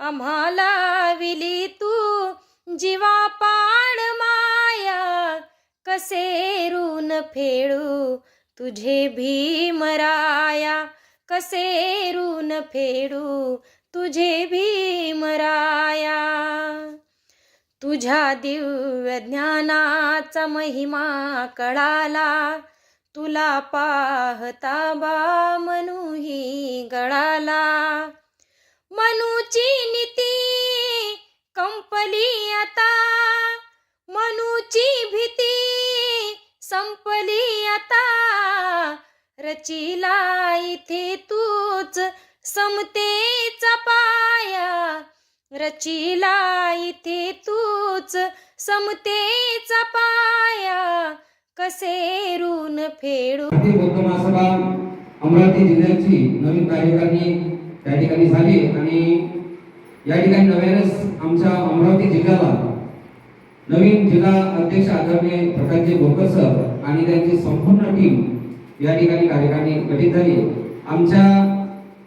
आम्हाला विली तू जीवापाड माया कसे ऋण फेडू तुझे भीमराया कसे ऋण फेडू तुझे भीमराया तुझ्या दिव्य ज्ञानाचा महिमा कळाला तुला पाहता बा मनुही गळाला. मनुची नीती. कंपली आता. मनुची भीती. संपली आता. रचिला इथे तूच समतेचा पाया रचिला इथे तूच समतेचा पाया कसे ऋण फेडू? भारतीय बौद्ध अमरावती जिल्ह्याची नवीन कार्यकारणी त्या ठिकाणी झाली. आणि या ठिकाणी नव्यानेच आमच्या अमरावती जिल्ह्याला नवीन जिल्हा अध्यक्ष आदरणीय प्रकाशजी बोरकर सर आणि त्यांची संपूर्ण टीम या ठिकाणी कार्यकारिणी गठीत झाली. आमच्या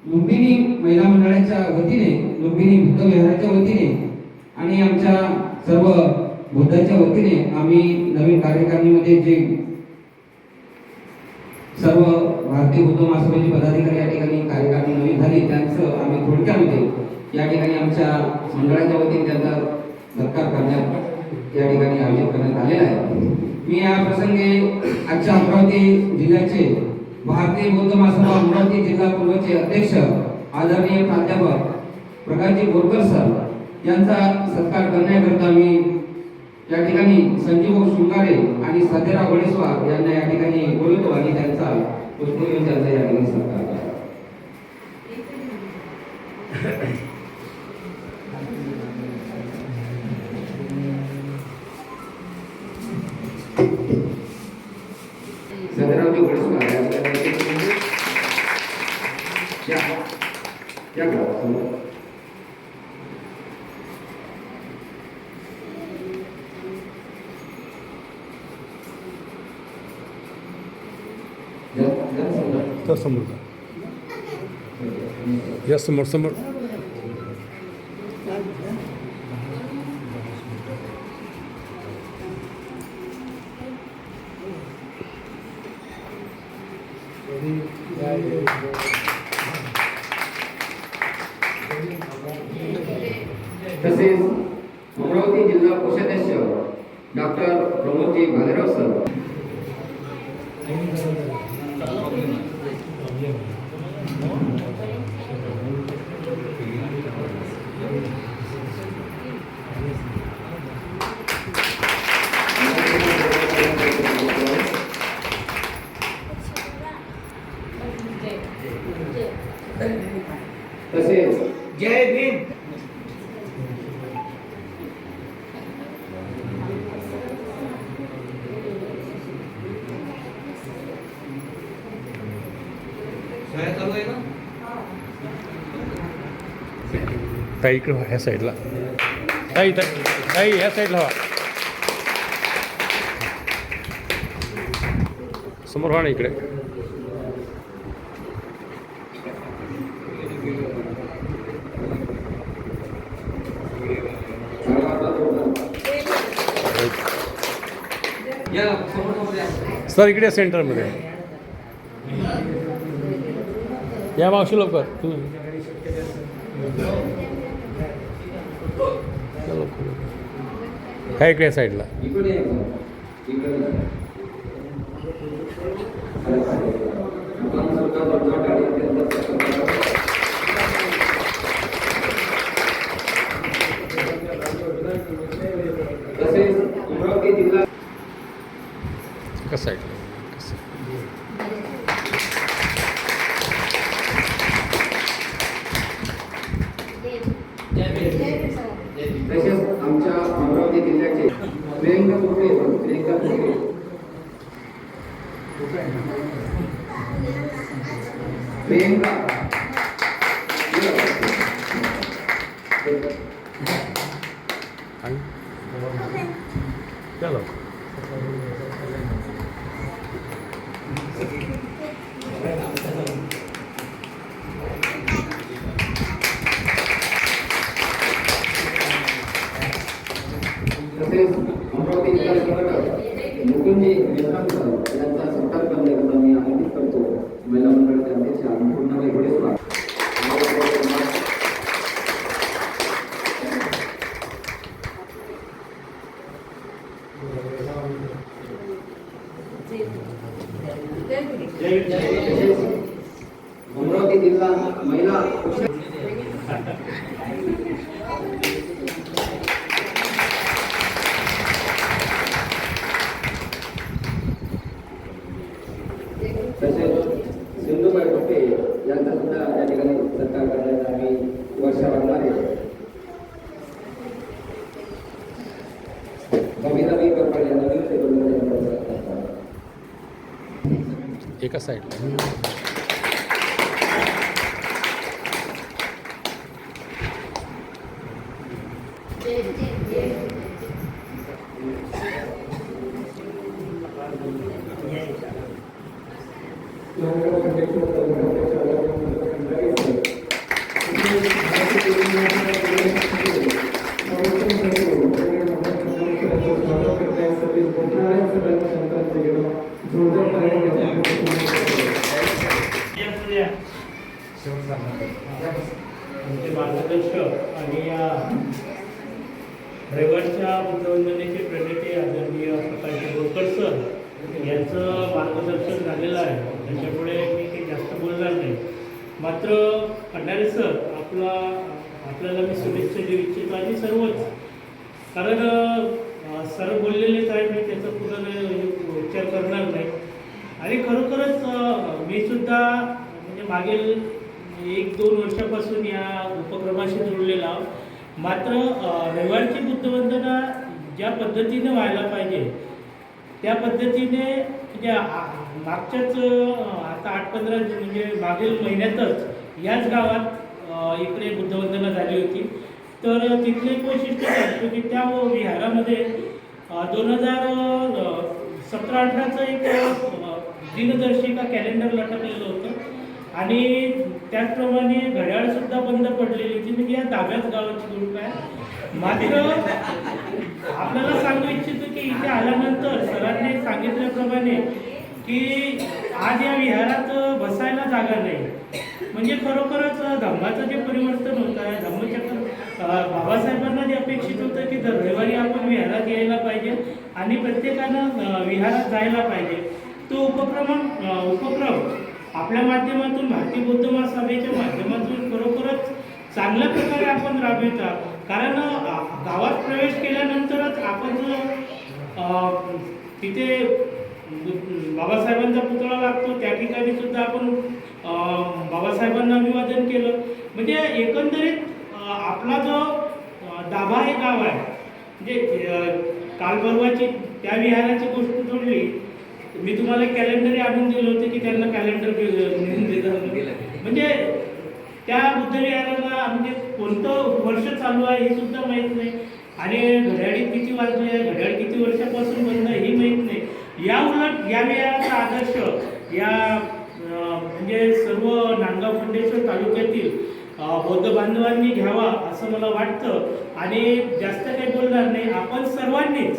लुंबिनी महिला मंडळाच्या वतीने लुंबिनी बुद्ध विहाराच्या वतीने आणि आमच्या सर्व बुद्धाच्या वतीने आम्ही नवीन कार्यकारिणीमध्ये जे सर्व भारतीय बुद्ध महासभेचे पदाधिकारी या ठिकाणी कार्यकारिणी नवीन झाली. त्यांचं आम्ही थोडक्यामध्ये या ठिकाणी आमच्या मंडळाच्या वतीने त्यांचा सत्कार करण्यात या ठिकाणी आयोजित करण्यात आलेला आहे. मी या प्रसंगी आजच्या अमरावती जिल्ह्याचे भारतीय बौद्ध महासभा अमरावती जिल्हा पूर्वचे अध्यक्ष आदरणीय प्राध्यापक प्रकाशजी बोरकर सर यांचा सत्कार करण्याकरता मी या ठिकाणी संजीव शृंगारे आणि सत्यराव गणेशवार यांना या ठिकाणी बोलवतो आणि त्यांचा समोर. जा. या समोर समोर तसेच अमरावती जिल्हा कोषाध्यक्ष डॉक्टर प्रमोदजी भालेराव सर तसेच जय भीम चालू आहे ना ताई इकडे ह्या साईडला ताई ताई ताई ह्या साईडला हवा समोर व्हा ना इकडे. या सर इकडे सेंटरमध्ये या मावशी लवकर. तुम्ही या लवकर. ह्या इकडे साईडला इकडे या. इकडे या. आपण सरकार बरोबर गाडी अत्यंत तसेच अमरावती जिल्हा का साईडला कसं जय भीम प्रियंका चलो तसेच अमरावती जिल्हा कलेक्टर मुकुंदजी निष्कांत यांचा सत्कार करण्याकरता मी आमंत्रित करतो महिला मंडळाचे अध्यक्ष अन्नपूर्णाबाई घोडेस्वार तसेच अमरावती जिल्हा महिला तसेच सिंधुबाई भट्टे यांचा सुद्धा या ठिकाणी सत्कार करण्याचा आम्ही वर्षा वाढणार आहे कविताबाई करपड या नवीन सेकंडमध्ये सत्कार एका साईडला आमचे मार्गदर्शक आणि या रविवारच्या बुद्धवंदनेचे प्रणेते आदरणीय प्रकाश बोरकर सर यांचं मार्गदर्शन झालेलं आहे त्याच्यामुळे मी काही जास्त बोलणार नाही मात्र भंडारे सर आपला आपल्याला मी शुभेच्छा देऊ इच्छितो आणि सर्वच कारण सर बोललेलेच आहे मी त्याचा पुन्हा विचार करणार नाही आणि खरोखरच मी सुद्धा म्हणजे मागील एक दोन वर्षापासून या उपक्रमाशी जोडलेला आहोत. मात्र रविवारची बुद्धवंदना ज्या पद्धतीने व्हायला पाहिजे त्या पद्धतीने म्हणजे आ- मागच्याच आता आठ पंधरा म्हणजे मागील महिन्यातच याच गावात इकडे बुद्धवंदना झाली होती. तर तिथले एक वैशिष्ट्य असतो की त्या विहारामध्ये दोन हजार सतरा अठराचं एक दिनदर्शिका कॅलेंडर लटकलेलं होतं. आणि त्याचप्रमाणे घड्याळ सुद्धा बंद पडलेली होती. म्हणजे या दाव्याच गावाची गोष्ट आहे. मात्र आपल्याला सांगू इच्छितो की इथे आल्यानंतर सरांनी सांगितल्याप्रमाणे की आज या विहारात बसायला जागा नाही. म्हणजे खरोखरच धम्माचं जे परिवर्तन होत आहे धम्मचक्र बाबासाहेबांना जे अपेक्षित होतं की दर रविवारी आपण विहारात यायला पाहिजे आणि प्रत्येकानं विहारात जायला पाहिजे. तो उपक्रम उपक्रम आपल्या माध्यमातून भारतीय बौद्ध महासभेच्या माध्यमातून खरोखरच चांगल्या प्रकारे आपण राबविता. कारण गावात प्रवेश केल्यानंतरच आपण जो तिथे बाबासाहेबांचा पुतळा लागतो त्या ठिकाणी सुद्धा आपण बाबासाहेबांना अभिवादन केलं. म्हणजे एकंदरीत आपला जो दाभा हे गाव आहे म्हणजे कालपर्वाची त्या विहाराची गोष्ट जोडली. मी तुम्हाला कॅलेंडर आणून दिलं होतं की त्यांना कॅलेंडर म्हणजे त्या बुद्धविहाराला म्हणजे कोणतं वर्ष चालू आहे हे सुद्धा माहीत नाही. आणि घड्याळी किती वाजली आहे घड्याळ किती वर्षापासून बंद हे माहीत नाही. या उलट या वेळाचा आदर्श या म्हणजे सर्व नांदगाव खंडेश्वर तालुक्यातील बौद्ध बांधवांनी घ्यावा असं मला वाटतं. आणि जास्त काही बोलणार नाही. आपण सर्वांनीच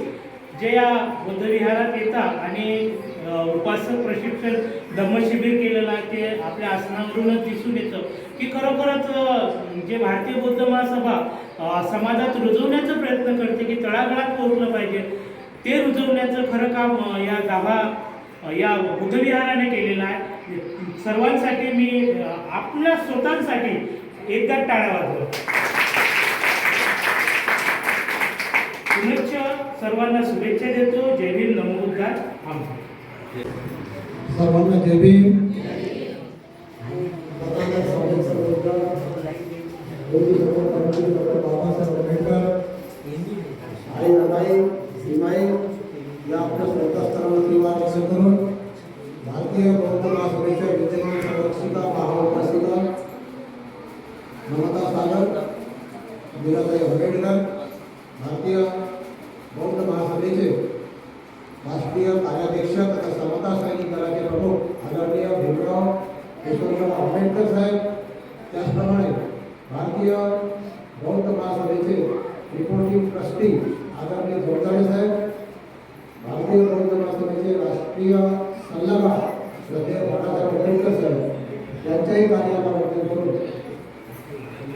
जे या बुद्धविहारात येतात आणि उपासक प्रशिक्षण धम्मशिबिर केलेलं आहे ते आपल्या आसनावरूनच दिसून येतं. की खरोखरच जे भारतीय बौद्ध महासभा समाजात रुजवण्याचा प्रयत्न करते की तळागाळात पोहोचलं पाहिजे. ते रुजवण्याचं खरं काम या अ, या बुद्धविहाराने केलेलं आहे. सर्वांसाठी मी आपल्या स्वतःसाठी एकदा टाळ्या वाजवतो. पुनश्च सर्वांना शुभेच्छा देतो. जय भीम. नमो बुद्धाय. आमचा सर्वांना जय भीम. बाबासाहेब आंबेडकर. आपल्या श्रोतास्थानावरती वाट असं करून भारतीय बहुजन आघाडीच्या विद्यमान संरक्षिका महाप्रसिका ममता सागर, मीराबाई हवेडकर भारतीय बौद्ध महासभेचे राष्ट्रीय कार्याध्यक्ष तथा समता सैनिक दलाचे प्रमुख आदरणीय भीमराव यशवंतराव आंबेडकर साहेब, त्याचप्रमाणे भारतीय बौद्ध महासभेचे रिपोर्टिंग ट्रस्टी आदरणीय जोडदाळे साहेब महासभेचे सल्लागार श्रद्धेय बाळासाहेब आंबेडकर साहेब यांच्याही कार्याला वर्तन करून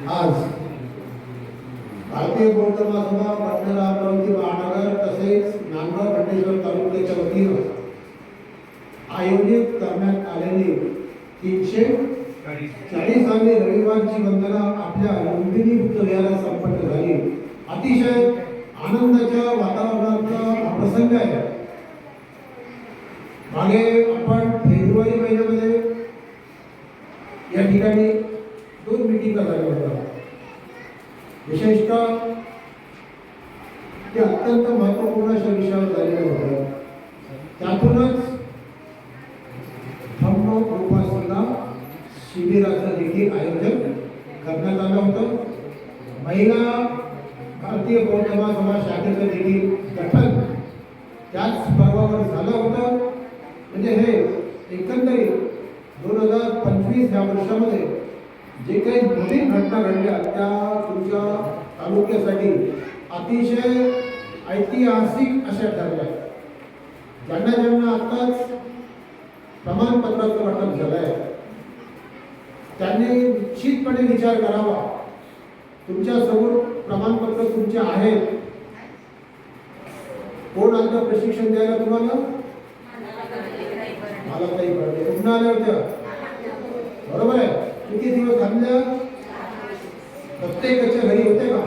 आज भारतीय बौद्ध महासभा पाटणा अमरावती महानगर तसेच नांदगाव खंडेश्वर तालुक्याच्या वतीनं आयोजित करण्यात आलेली तीनशे चाळीसावी रविवारची वंदना आपल्या लुंबिनी बुद्ध संपन्न झाली. अतिशय आनंदाच्या वातावरणाचा प्रसंग आहे. मागे आपण फेब्रुवारी महिन्यामध्ये या ठिकाणी दोन मिटिंगा झाल्या होत्या विशेषतः ते अत्यंत महत्त्वपूर्ण अशा विषयावर झालेलं होतं त्यातूनच धम्म उपासना शिबिराचं देखील आयोजन करण्यात आलं होतं महिला भारतीय बौद्ध महासभा शाखेचं देखील गठन त्याच पर्वावर झालं होतं म्हणजे हे एकंदरीत दोन हजार पंचवीस या वर्षामध्ये जे काही नवीन घटना घडल्या त्या तुमच्या तालुक्यासाठी अतिशय ऐतिहासिक अशा ठरल्या ज्यांना ज्यांना आत्ताच प्रमाणपत्राचं वाटप झालं आहे त्यांनी निश्चितपणे विचार करावा. तुमच्यासमोर प्रमाणपत्र तुमचे आहेत. कोण आलं प्रशिक्षण द्यायला तुम्हाला? मला काही कळते पुन्हा आल्या होत्या बरोबर आहे. किती दिवस थांबल्या? प्रत्येकाच्या घरी होते का?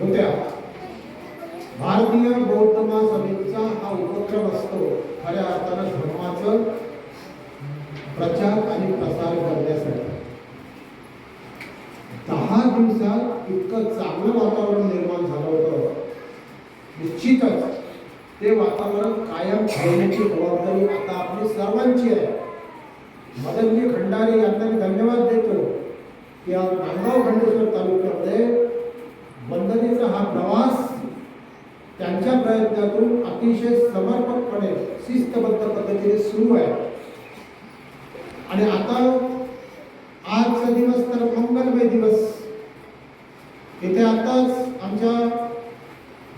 होत्या. भारतीय बौद्ध महासभेचा हा उपक्रम असतो. खऱ्या अर्थानं धर्माचं प्रचार आणि करण्यासाठी. दहा दिवसात इतकं चांगलं वातावरण निर्माण झालं होतं. निश्चितच ते वातावरण कायम ठेवण्याची जबाबदारी आता आपली सर्वांची आहे. मदनजी खंडारे यांना मी धन्यवाद देतो की आज नांदगाव खंडेश्वर तालुक्यामध्ये बंदनीचा हा प्रवास त्यांच्या प्रयत्नातून अतिशय समर्पकपणे शिस्तबद्ध पद्धतीने सुरू आहे. आणि आता आजचा दिवस तर मंगलमय दिवस. इथे आताच आमच्या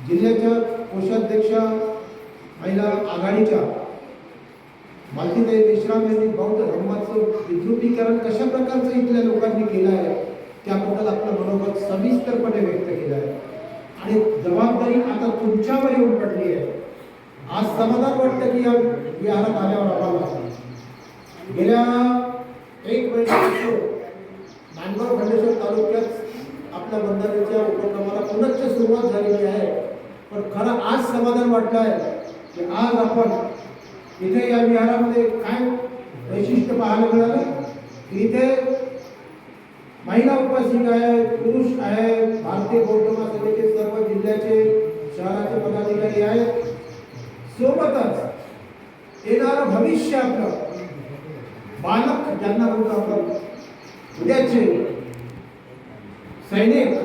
जिल्ह्याच्या कोषाध्यक्षा महिला आघाडीच्या मालतीताई मेश्राम यांनी बौद्ध धर्माचं विद्रुपीकरण कशा प्रकारचं इथल्या लोकांनी केलं आहे त्याबद्दल आपलं मनोगत सविस्तरपणे व्यक्त केलं आहे. आणि जबाबदारी आता तुमच्यावर येऊन पडली आहे. आज समाधान वाटतं की या विहारात आल्यावर आम्हाला गेल्या एक महिन्यापासून नांदगाव खंडेश्वर तालुक्यात आपल्या बंधाऱ्याच्या उपक्रमाला पुनश्च सुरुवात झालेली आहे. पण खरं आज समाधान वाटलं आहे की आज आपण इथे या विहारामध्ये काय वैशिष्ट्य पाहायला मिळालं? इथे महिला उपासिक आहे पुरुष आहे भारतीय बौद्ध महासभेचे सर्व जिल्ह्याचे शहराचे पदाधिकारी आहेत. सोबतच येणारं भविष्य आपलं बालक ज्यांना म्हणतो आपण उद्याचे सैनिक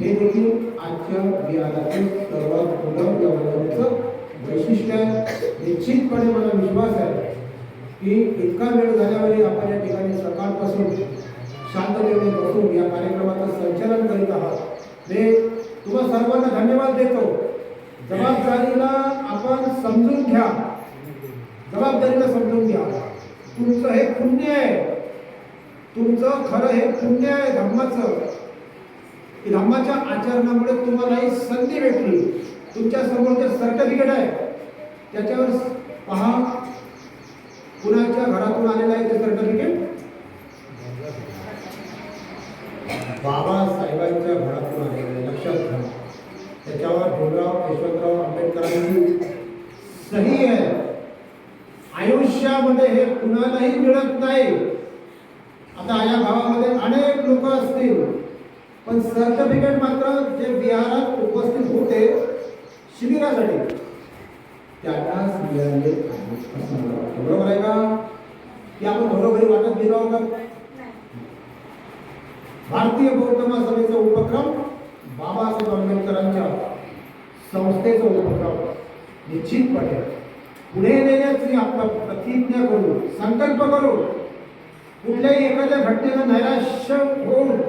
हे देखील आजच्या विहारातील सर्वात मोठं या वैशिष्ट्य आहे. निश्चितपणे मला विश्वास आहे की इतका वेळ झाल्यावरही आपण या ठिकाणी सकाळपासून शांततेने बसून या कार्यक्रमाचं संचालन करीत आहात. ते तुम्हा सर्वांना धन्यवाद देतो. जबाबदारीला आपण समजून घ्या. जबाबदारीला समजून घ्या. तुमचं हे पुण्य आहे. तुमचं खरं हे पुण्य आहे धर्माचं. की धर्माच्या आचरणामुळे तुम्हाला ही संधी भेटली. तुमच्यासमोर जे सर्टिफिकेट आहे त्याच्यावर पहा. कुणाच्या घरातून आलेलं आहे ते सर्टिफिकेट बाबासाहेबांच्या घरातून आलेलं आहे. लक्षात घ्या त्याच्यावर भीमराव यशवंतराव आंबेडकरांची सही आहे. आयुष्यामध्ये हे कुणालाही मिळत नाही. आता या गावामध्ये अनेक लोक असतील. पण सर्टिफिकेट मात्र जे बिहारात उपस्थित होते शिबिरासाठी. त्यांनाच मिळाले असं मला वाटतं. बरोबर आहे का? की आपण घरोघरी वाटत गेलो आहोत का? भारतीय बौद्ध महासभेचा उपक्रम बाबासाहेब आंबेडकरांच्या संस्थेचा उपक्रम. निश्चितपणे. पुढे नेण्याची आपण प्रतिज्ञा करू संकल्प करू. कुठल्याही एखाद्या घटनेनं नैराश्य होऊन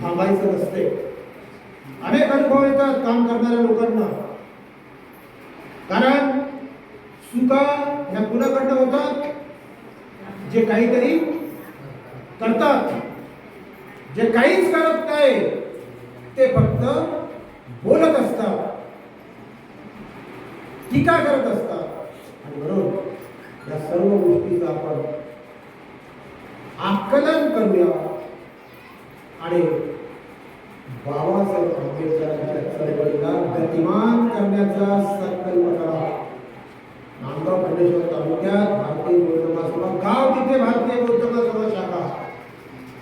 थांबायचं नसते. अनेक अनुभव येतात काम करणाऱ्या लोकांना. कारण चुका ह्या कुणाकडनं होतात. जे काहीतरी करतात. जे काहीच करत नाही ते फक्त बोलत असतात. टीका करत असतात? आणि म्हणून या सर्व गोष्टीचं आपण आकलन करूया. आणि बाबासाहेब आंबेडकरांच्या चळवळीला गतिमान करण्याचा संकल्प करा. नांदगाव खंडेश्वर तालुक्यात भारतीय बौद्ध महासभा गाव तिथे भारतीय बौद्ध महासभा शाखा.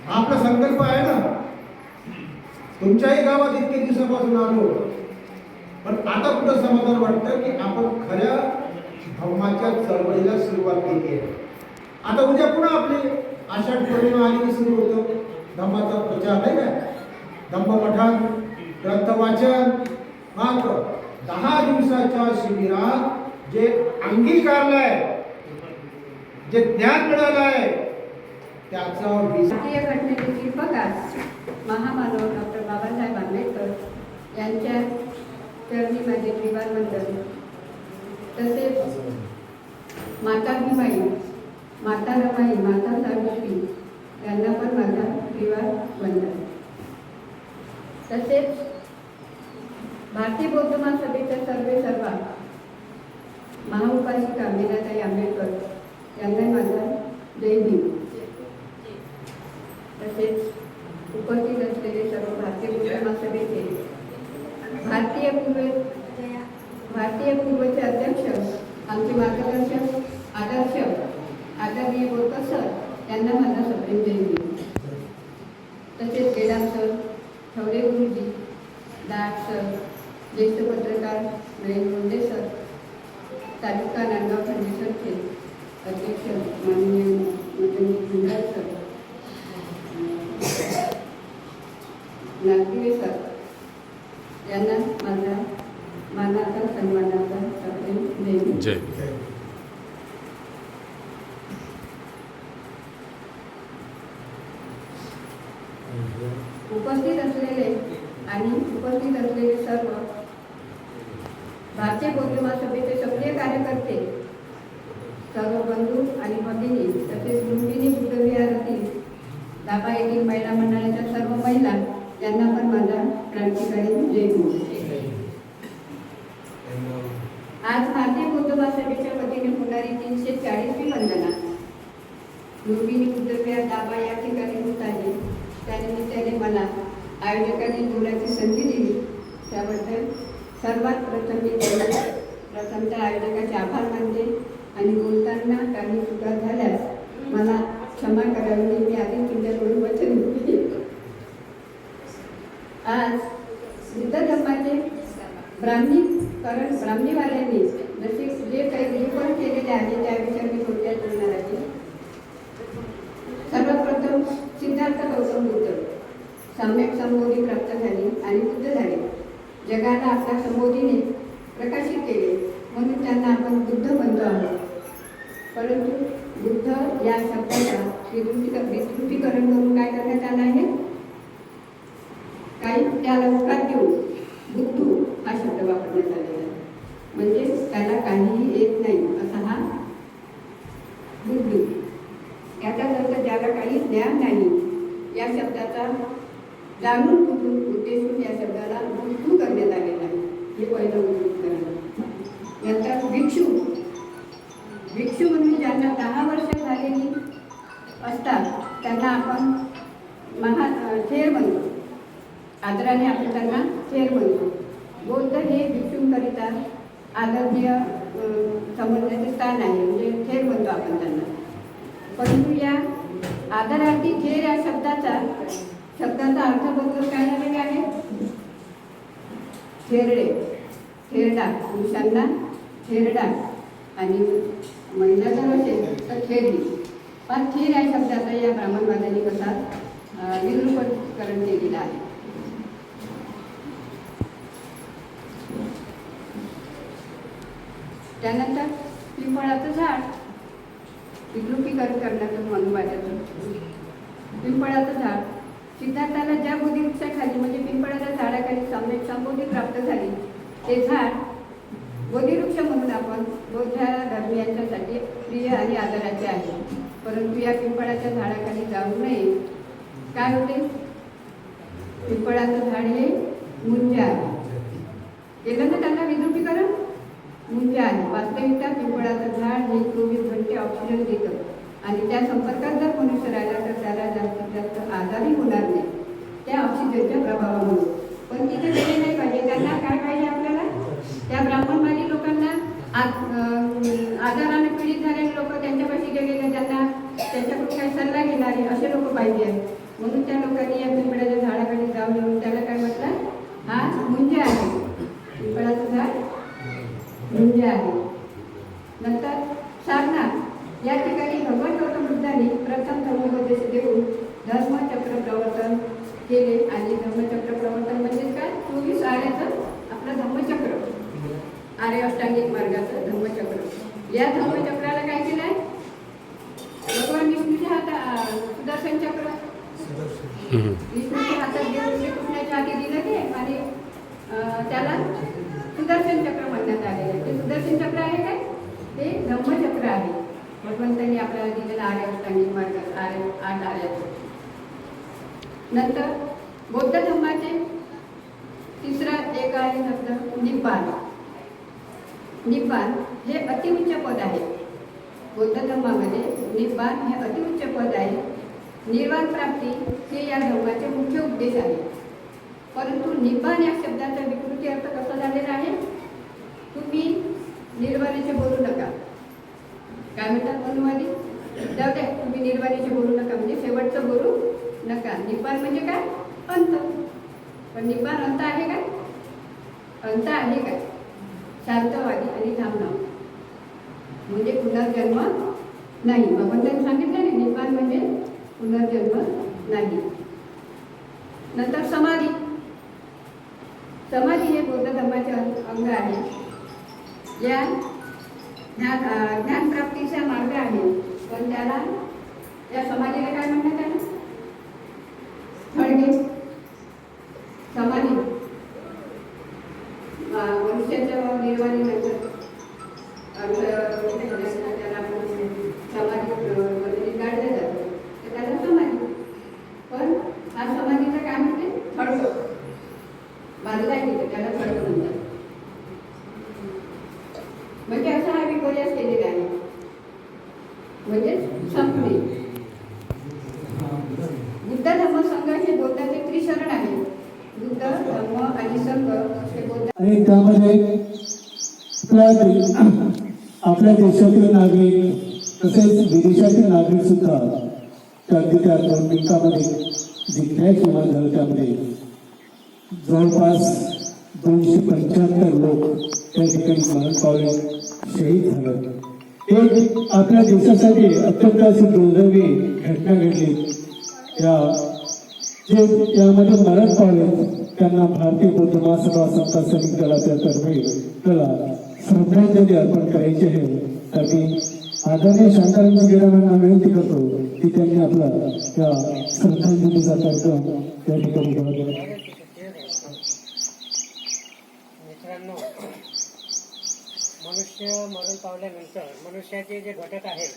आपला संकल्प आहे ना? तुमच्याही गावात इतके दिवसापासून आलो. पण आता कुठं समाधान वाटतं की आपण खऱ्या धम्माच्या चळवळीला सुरुवात केली आहे? आता उद्या पुन्हा आपली आषाढ पौर्णिमा आली की सुरू होतो. धम्माचा प्रचार नाही का? धम्म पठण ग्रंथ वाचन मात्र दहा दिवसाच्या शिबिरात जे अंगीकारलंय जे ज्ञान मिळालंय त्याचा भारतीय घटनेतील बघा महामानव डॉक्टर बाबासाहेब आंबेडकर यांच्या तर मी माझे परिवार म्हणतात तसेच माता भीमाई माता रमाई माता सावित्री यांना पण माझा परिवार म्हणतात तसेच भारतीय बौद्ध महासभेच्या सर्वे सर्वा महाउपासिका मीनाताई आंबेडकर यांना माझा जय भीम. तसेच उपस्थित असलेले सर्व भारतीय बौद्ध महासभेचे भारतीय पूर्व भारतीय पूर्वचे अध्यक्ष आमचे मार्गदर्शक आदर्श आदरणीय बोरकर सर यांना माझा सप्रेम जयंती. तसेच केदार सर ठवरे गुरुजी दाट सर ज्येष्ठ पत्रकार नयन मुंडे सर तालुका नांदगाव खंडेसरचे अध्यक्ष माननीय मदन भंडार सर नागदिवे सर यांना माझा मानाचा सन्मानाचा जयंती जय. उपस्थित असलेले आणि उपस्थित असलेले सर्व भारतीय बौद्ध महासभेचे सक्रिय कार्यकर्ते सर्व बंधू आणि भगिनी तसेच लुंबिनी बुद्धविहारातील दाबा येथील महिला मंडळाच्या सर्व महिला यांना पण माझा क्रांतिकारी जय बोल आज भारतीय बौद्ध सभेच्या वतीने होणारी तीनशे चाळीसवी वंदना. दुर्बिणी बुद्धविहार दाबा या ठिकाणी होत आहे. त्यानिमित्ताने मला आयोजकांनी बोलायची संधी दिली. त्याबद्दल सर्वात प्रथम मी त्यांना प्रथमतः आयोजकाचे आभार मानते आणि बोलताना काही चुका झाल्यास मला क्षमा करावी मी आधी तुमच्याकडून वचन घेते आज बुद्ध धर्माचे ब्राह्मीकरण ब्राह्मीवाल्यांनी जसे जे काही निरूपण केलेले आहे त्याविषयी मी थोडक्यात बोलणार आहे. सर्वप्रथम सिद्धार्थ गौतम बुद्ध सम्यक संबोधी प्राप्त झाली आणि बुद्ध झाले. जगाला आपल्या संबोधीने प्रकाशित केले म्हणून त्यांना आपण बुद्ध म्हणतो आहोत. परंतु बुद्ध या शब्दाचा विकृतीकरण करून काय करण्यात आलं आहे? काही त्याला उकार देऊन बुद्धू हा शब्द वापरण्यात आलेला आहे. म्हणजे त्याला काहीही येत नाही असा हा बुद्धू याचा अर्थ ज्याला काही ज्ञान नाही या शब्दाचा जाणून कुठून उद्देशून या शब्दाला बुद्धू करण्यात आलेला आहे. हे पहिलं उद्योग नंतर भिक्षू. भिक्षू म्हणून ज्यांना दहा वर्ष झालेली असतात त्यांना आपण महा अं, थेर म्हणतो. आदराने आपण त्यांना थेर म्हणतो बौद्ध हे भिक्षूंकरिता आदरणीय अं, समजण्याचे स्थान आहे. म्हणजे थेर म्हणतो आपण त्यांना. परंतु या आदरार्थी थेर या शब्दाचा शब्दाचा अर्थ बदलून काय झालेला आहे? थेरडे थेरडा पुरुषांना थेरडा आणि महिला जर असेल तर थेरडी पण थेर या शब्दाचा या ब्राह्मणवादाने कसा अं, केलेलं आहे. त्यानंतर पिंपळाचं झाड. विद्रुपीकरण करण्याचं मनोबाजाचं पिंपळाचं झाड. सिद्धार्थाला ज्या बोधिवृक्षाखाली म्हणजे पिंपळाच्या झाडाखाली सम्यक संबोधी प्राप्त झाली ते झाड बोधिवृक्ष म्हणून आपण बौद्ध धर्मियांच्यासाठी प्रिय आणि आदराचे आहे. परंतु या पिंपळाच्या झाडाखाली जाऊ नये. काय होते? पिंपळाचं झाड हे मुंज आहे. केलं ना त्यांना विद्रुपीकरण? मुंज आहे वास्तविकता पिंपळाचं झाड हे चोवीस घंटे ऑक्सिजन देतं. आणि त्या संपर्कात जर मनुष्य राहिला तर त्याला जास्तीत जास्त आजारी होणार नाही. त्या ऑक्सिजनच्या प्रभावामुळे. पण तिथे गेले नाही पाहिजे. त्यांना काय पाहिजे आपल्याला? त्या ब्राह्मणवादी लोकांना आजाराने पीडित झालेले लोक त्यांच्यापाशी गेलेले त्यांना त्यांच्याकडून काही सल्ला घेणारे असे लोक पाहिजे आहेत. म्हणून त्या लोकांनी या पिंपळाच्या झाडाकडे जाऊन येऊन त्याला काय म्हटलं? हा मुंज आहे. पिंपळाचं झाड म्हणजे आहे. नंतर सारनाथ या ठिकाणी भगवान गौतम बुद्धाने प्रथम धर्मोपदेश देऊन धर्मचक्र प्रवर्तन केले आणि धर्मचक्र प्रवर्तन म्हणजे काय? चोवीस आर्याचं आपलं धर्मचक्र. आर्य अष्टांगिक मार्गाचं धर्मचक्र. या धम्मचक्र काय केलं आहे भगवान विष्णूच्या हाता सुदर्शन चक्र विष्णूच्या हातात घेऊन श्रीकृष्णाच्या हाती दिलं ते आणि अं, त्याला सुदर्शन चक्र म्हणण्यात आलेलं आहे ते सुदर्शन चक्र आहे काय ते धम्मचक्र आहे भगवंतांनी आपल्याला दिलेलं आर्य अष्टांगिक मार्ग आर्य आठ आर्याचं नंतर बौद्ध धर्माचे तिसरा एक आहे नंतर निब्बाण निब्बाण हे अतिउच्च पद आहे. बौद्ध धर्मामध्ये निब्बाण हे अतिउच्च पद आहे. निर्वाण प्राप्ती हे या धर्माचे मुख्य उद्देश आहे. परंतु निब्बाण या शब्दाचा विकृती अर्थ कसा झालेला आहे? तुम्ही निर्वाणीचे बोलू नका. काय म्हणतात अनुवादी जाऊ द्या तुम्ही निर्वाणीचे बोलू नका म्हणजे शेवटचं बोलू. नका. निपार म्हणजे काय? अंत. पण निपार अंत आहे काय? अंत आहे काय? शांतवादी आणि थांबणं म्हणजे पुनर्जन्म नाही. भगवंतांनी सांगितलं नाही निपार म्हणजे पुनर्जन्म नाही. नंतर समाधी. समाधी हे बौद्ध धर्माचे अंग आहे. या ज्ञान अं, ज्ञानप्राप्तीचा मार्ग आहे पण त्याला या समाधीला काय म्हणण्यात आलं అక్కడికి సమాధి. మనుష్యత్వం నిర్వహించారు आपल्या देशातील नागरिक तसेच विदेशातील नागरिक सुद्धा त्या त्या दोन मिनिटामध्ये जिंकण्यास निर्माण झालं त्यामध्ये जवळपास दोनशे पंच्याहत्तर लोक त्या ठिकाणी मरण पावले शहीद झाले. एक आपल्या देशासाठी अत्यंत अशी दुर्दैवी घटना घडली. या जे यामध्ये मरण पावले त्यांना भारतीय बौद्ध महासभा संस्था सैनिक दलाच्या तर्फे त्याला श्रद्धांजली अर्पण करायची आहे. त्यासाठी आदरणीय शांताराम गिरावांना विनंती करतो की त्यांनी आपला त्या श्रद्धांजलीचा कार्यक्रम त्या ठिकाणी घ्यावा मित्रांनो मनुष्य मरण पावल्यानंतर मनुष्याचे जे घटक आहेत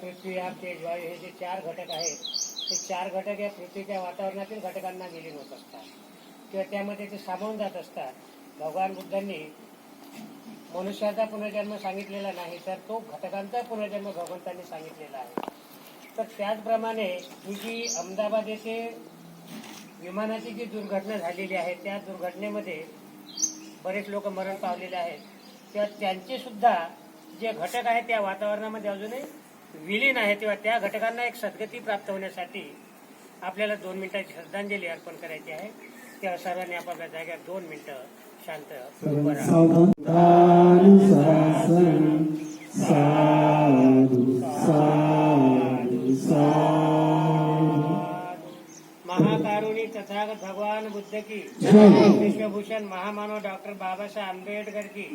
पृथ्वी आप तेज वायू हे जे चार घटक आहेत ते चार घटक या पृथ्वीच्या वातावरणातील घटकांना विलीन होत असतात. किंवा त्यामध्ये ते सामावून जात असतात. भगवान बुद्धांनी मनुष्याचा पुनर्जन्म सांगितलेला नाही तर तो घटकांचा पुनर्जन्म भगवंतांनी सांगितलेला आहे. तर त्याचप्रमाणे ही जी अहमदाबाद येथे विमानाची जी दुर्घटना झालेली आहे त्या दुर्घटनेमध्ये बरेच लोक मरण पावलेले आहेत. तेव्हा त्यांचे सुद्धा जे घटक आहेत त्या वातावरणामध्ये अजूनही विलीन आहे तेव्हा त्या घटकांना एक सद्गती प्राप्त होण्यासाठी आपल्याला दोन मिनिटाची श्रद्धांजली अर्पण करायची आहे. तेव्हा सर्वांनी आपापल्या जाग्यात दोन मिनिटं साधु साधु साधु. साधु तथागत भगवान बुद्ध की विश्वभूषण महामानव डॉक्टर बाबासाहेब आंबेडकर की.